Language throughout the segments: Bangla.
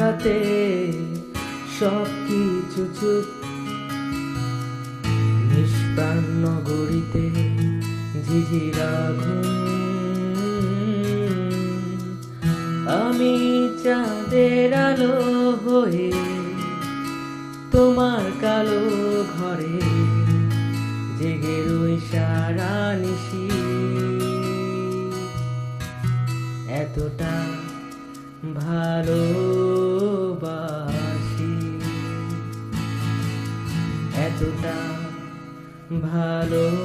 রাতে সব কিছু চুপ, নিষ্প্রাণ নগরীতে ঝিঝিরা ঘুম। আমি চাঁদের আলো হয়ে তোমার কালো ঘরে জেগে রই সারা নিশি। এতটা ভালোবাসি। এতটা ভালোবাসি।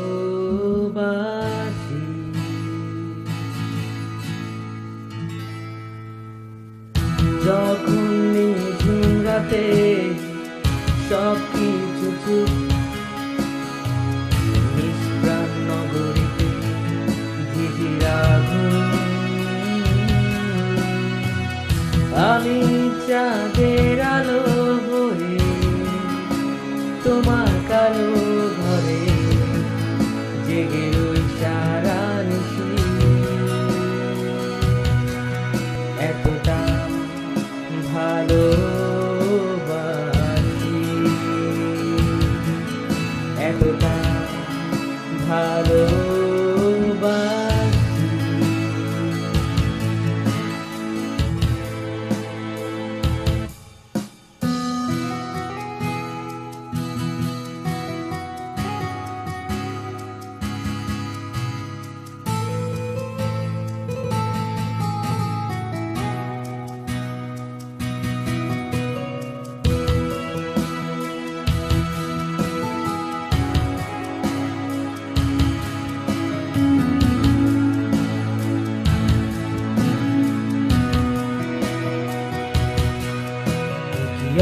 যখন নিঝুম রাতে আমি চাঁদের আলো হয়ে তোমার কালো ঘরে জেগে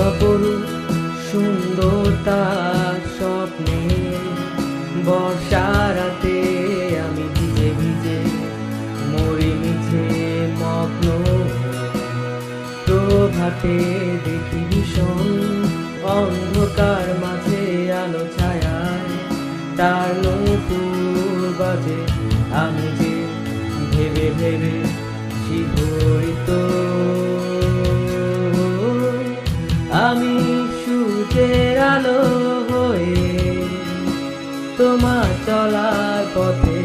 অপরূপ সুন্দরতা স্বপ্নে। বর্ষা রাতে আমি ভিজে ভিজে মরি মিছে মগ্ন প্রভাতে দেখি ভীষণ অন্ধকার মাঝে আলো ছায়ায়। তার নতুন বাজে আমি যে ভেবে ভেবে শিহরিত আমি সূর্যের আলো হয়ে তোমার চলার পথে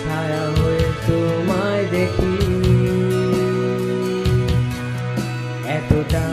ছায়া হয়ে তোমায় দেখি। এতটা